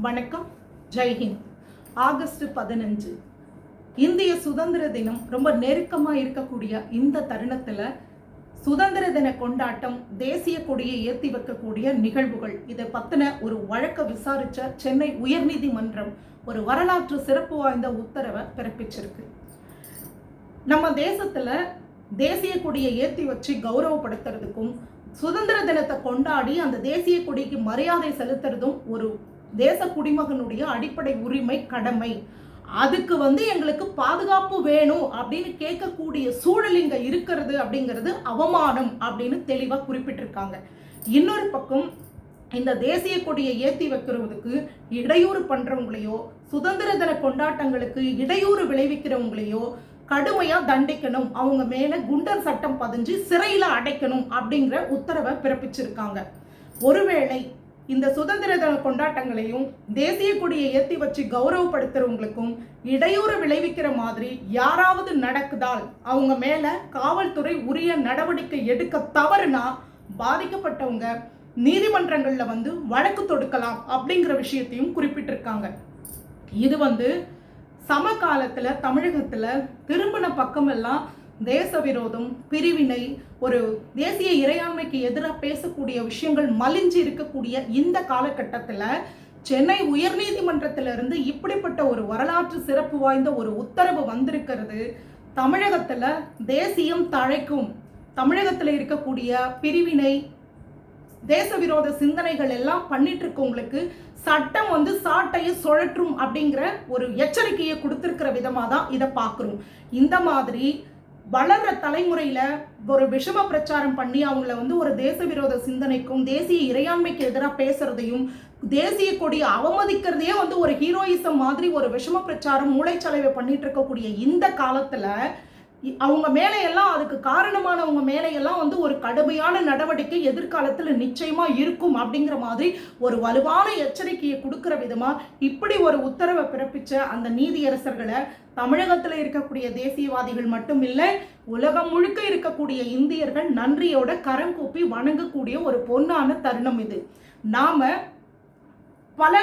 வணக்கம். ஜெய்ஹிந்த் ஆகஸ்ட் பதினஞ்சு. இந்திய சுதந்திர தினம் ரொம்ப நெருக்கமாக இருக்கக்கூடிய இந்த தருணத்தில் சுதந்திர தின கொண்டாட்டம் தேசிய கொடியை ஏற்றி வைக்கக்கூடிய நிகழ்வுகள். இதை பற்றின ஒரு வழக்கை விசாரித்த சென்னை உயர்நீதிமன்றம் ஒரு வரலாற்று சிறப்பு வாய்ந்த உத்தரவை பிறப்பிச்சிருக்கு. நம்ம தேசத்தில் தேசிய கொடியை ஏற்றி வச்சு கௌரவப்படுத்துறதுக்கும் சுதந்திர தினத்தை கொண்டாடி அந்த தேசிய கொடிக்கு மரியாதை செலுத்துறதும் ஒரு தேச குடிமகனுடைய அடிப்படை உரிமை கடமை. அதுக்கு வந்து எங்களுக்கு பாதுகாப்பு வேணும் அப்படின்னு கேட்கக்கூடிய சூழல் இங்க இருக்கிறது அப்படிங்கிறது அவமானம் அப்படின்னு தெளிவா குறிப்பிட்டிருக்காங்க. இன்னொரு பக்கம் இந்த தேசிய கொடியை ஏற்றி வைக்கிறதுக்கு இடையூறு பண்றவங்களையோ சுதந்திர தின கொண்டாட்டங்களுக்கு இடையூறு விளைவிக்கிறவங்களையோ கடுமையா தண்டிக்கணும். அவங்க மேல குண்டர் சட்டம் பதிஞ்சு சிறையில அடைக்கணும் அப்படிங்கிற உத்தரவை பிறப்பிச்சிருக்காங்க. ஒருவேளை இந்த சுதந்திர தின கொண்டாட்டங்களையும் தேசிய கொடியை ஏற்றி வச்சு கௌரவப்படுத்துறவங்களுக்கும் இடையூறு விளைவிக்கிற மாதிரி யாராவது நடக்குதால் அவங்க மேல காவல்துறை உரிய நடவடிக்கை எடுக்க தவறுனா பாதிக்கப்பட்டவங்க நீதிமன்றங்கள்ல வந்து வழக்கு தொடுக்கலாம் அப்படிங்கிற விஷயத்தையும் குறிப்பிட்டிருக்காங்க. இது வந்து சமகாலத்துல தமிழகத்துல திரும்பின பக்கமெல்லாம் தேச விரோதம் பிரிவினை ஒரு தேசிய இறையாண்மைக்கு எதிராக பேசக்கூடிய விஷயங்கள் மலிஞ்சு இருக்கக்கூடிய இந்த காலகட்டத்தில் சென்னை உயர்நீதிமன்றத்திலிருந்து இப்படிப்பட்ட ஒரு வரலாற்று சிறப்பு வாய்ந்த ஒரு உத்தரவு வந்திருக்கிறது. தமிழகத்தில் தேசியம் தழைக்கும் தமிழகத்தில் இருக்கக்கூடிய பிரிவினை தேச விரோத சிந்தனைகள் எல்லாம் பண்ணிட்டு இருக்கவங்களுக்கு சட்டம் வந்து சாட்டையை சுழற்றும் அப்படிங்கிற ஒரு எச்சரிக்கையை கொடுத்துருக்கிற விதமாக தான் இதை பார்க்குறோம். இந்த மாதிரி வளர்ற தலைமுறையில ஒரு விஷம பிரச்சாரம் பண்ணி அவங்கள வந்து ஒரு தேச விரோத சிந்தனைக்கும் தேசிய இறையாண்மைக்கு எதிராக பேசுறதையும் தேசிய கொடியை அவமதிக்கிறதையே வந்து ஒரு ஹீரோயிசம் மாதிரி ஒரு விஷம பிரச்சாரம் மூளைச்சலவை பண்ணிட்டு இருக்கக்கூடிய இந்த காலத்துல அவங்க மேலையெல்லாம் அதுக்கு காரணமானவங்க மேலையெல்லாம் வந்து ஒரு கடுமையான நடவடிக்கை எதிர்காலத்தில் நிச்சயமாக இருக்கும் அப்படிங்கிற மாதிரி ஒரு வலுவான எச்சரிக்கையை கொடுக்குற விதமாக இப்படி ஒரு உத்தரவை பிறப்பித்த அந்த நீதியரசர்களை தமிழகத்தில் இருக்கக்கூடிய தேசியவாதிகள் மட்டும் இல்லை உலகம் முழுக்க இருக்கக்கூடிய இந்தியர்கள் நன்றியோட கரம் கூப்பி வணங்கக்கூடிய ஒரு பொன்னான தருணம் இது. நாம பல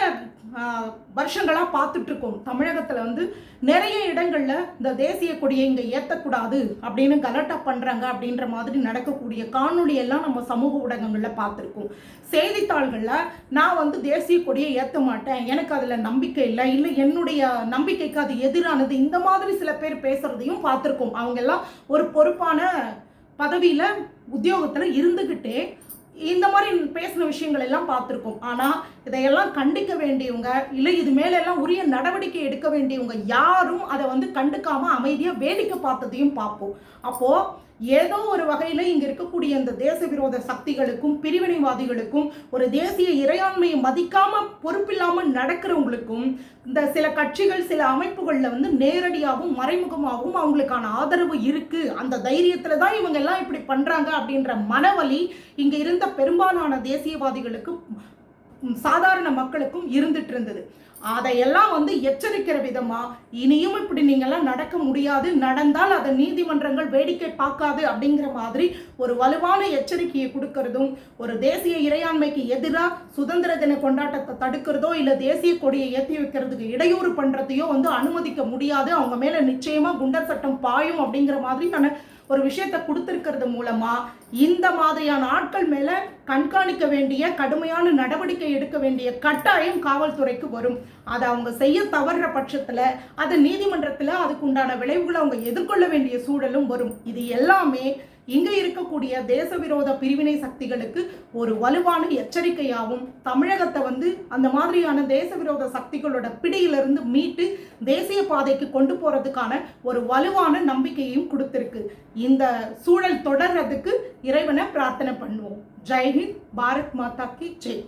வருஷங்களாக பார்த்துட்ருக்கோம். தமிழகத்தில் வந்து நிறைய இடங்களில் இந்த தேசிய கொடியை இங்கே ஏற்றக்கூடாது அப்படின்னு கலட்டா பண்ணுறாங்க அப்படின்ற மாதிரி நடக்கக்கூடிய காணொலியெல்லாம் நம்ம சமூக ஊடகங்களில் பார்த்துருக்கோம். செய்தித்தாள்களில் நான் வந்து தேசிய கொடியை ஏற்ற மாட்டேன் எனக்கு அதில் நம்பிக்கை இல்லை இல்லை என்னுடைய நம்பிக்கைக்கு அது எதிரானது இந்த மாதிரி சில பேர் பேசுகிறதையும் பார்த்துருக்கோம். அவங்கெல்லாம் ஒரு பொறுப்பான பதவியில் உத்தியோகத்தில் இருந்துக்கிட்டே இந்த மாதிரி பேசின விஷயங்கள் எல்லாம் பார்த்துருக்கோம் ஆனால் இதையெல்லாம் கண்டிக்க வேண்டியவங்க இல்லை இது மேலெல்லாம் உரிய நடவடிக்கை எடுக்க வேண்டியவங்க யாரும் அதை வந்து கண்டுக்காமல் அமைதியாக வேடிக்கை பார்த்ததையும் பார்ப்போம். அப்போது ஏதோ ஒரு வகையில் இங்கே இருக்கக்கூடிய இந்த தேச விரோத சக்திகளுக்கும் பிரிவினைவாதிகளுக்கும் ஒரு தேசிய இறையாண்மையை மதிக்காம பொறுப்பில்லாமல் நடக்கிறவங்களுக்கும் இந்த சில கட்சிகள் சில அமைப்புகளில் வந்து நேரடியாகவும் மறைமுகமாகவும் அவங்களுக்கான ஆதரவு இருக்கு. அந்த தைரியத்துல தான் இவங்க எல்லாம் இப்படி பண்றாங்க அப்படின்ற மனவலி இங்க இருந்த பெரும்பாலான தேசியவாதிகளுக்கும் சாதாரண மக்களுக்கும் இருந்துட்டு இருந்தது. அதையெல்லாம் வந்து எச்சரிக்கிற விதமா இனியும் இப்படி நீங்கெல்லாம் நடக்க முடியாது. நடந்தால் அதை நீதிமன்றங்கள் வேடிக்கை பார்க்காது அப்படிங்கிற மாதிரி ஒரு வலுவான எச்சரிக்கையை கொடுக்கறதும் ஒரு தேசிய இறையாண்மைக்கு எதிராக சுதந்திர தின கொண்டாட்டத்தை தடுக்கிறதோ இல்லை தேசிய கொடியை ஏற்றி வைக்கிறதுக்கு இடையூறு பண்ணுறதையோ வந்து அனுமதிக்க முடியாது. அவங்க மேலே நிச்சயமாக குண்டர் சட்டம் பாயும் அப்படிங்கிற மாதிரியான ஒரு விஷயத்தை கொடுத்துருக்கிறது மூலமா இந்த மாதிரியான ஆட்கள் மேலே கண்காணிக்க வேண்டிய கடுமையான நடவடிக்கை எடுக்க வேண்டிய கட்டாயம் காவல்துறைக்கு வரும். அதை அவங்க செய்ய தவறுற பட்சத்துல அது நீதிமன்றத்தில் அதுக்கு உண்டான விளைவுகளை அவங்க எதிர்கொள்ள வேண்டிய சூழலும் வரும். இது எல்லாமே இங்கே இருக்கக்கூடிய தேச விரோத பிரிவினை சக்திகளுக்கு ஒரு வலுவான எச்சரிக்கையாகவும் தமிழகத்தை வந்து அந்த மாதிரியான தேச விரோத சக்திகளோட பிடியிலிருந்து மீட்டு தேசிய பாதைக்கு கொண்டு போறதுக்கான ஒரு வலுவான நம்பிக்கையையும் கொடுத்துருக்கு. இந்த சூழல் தொடர்றதுக்கு இறைவனை பிரார்த்தனை பண்ணுவோம். ஜெய்ஹிந்த் பாரத் மாதா கி ஜெய்.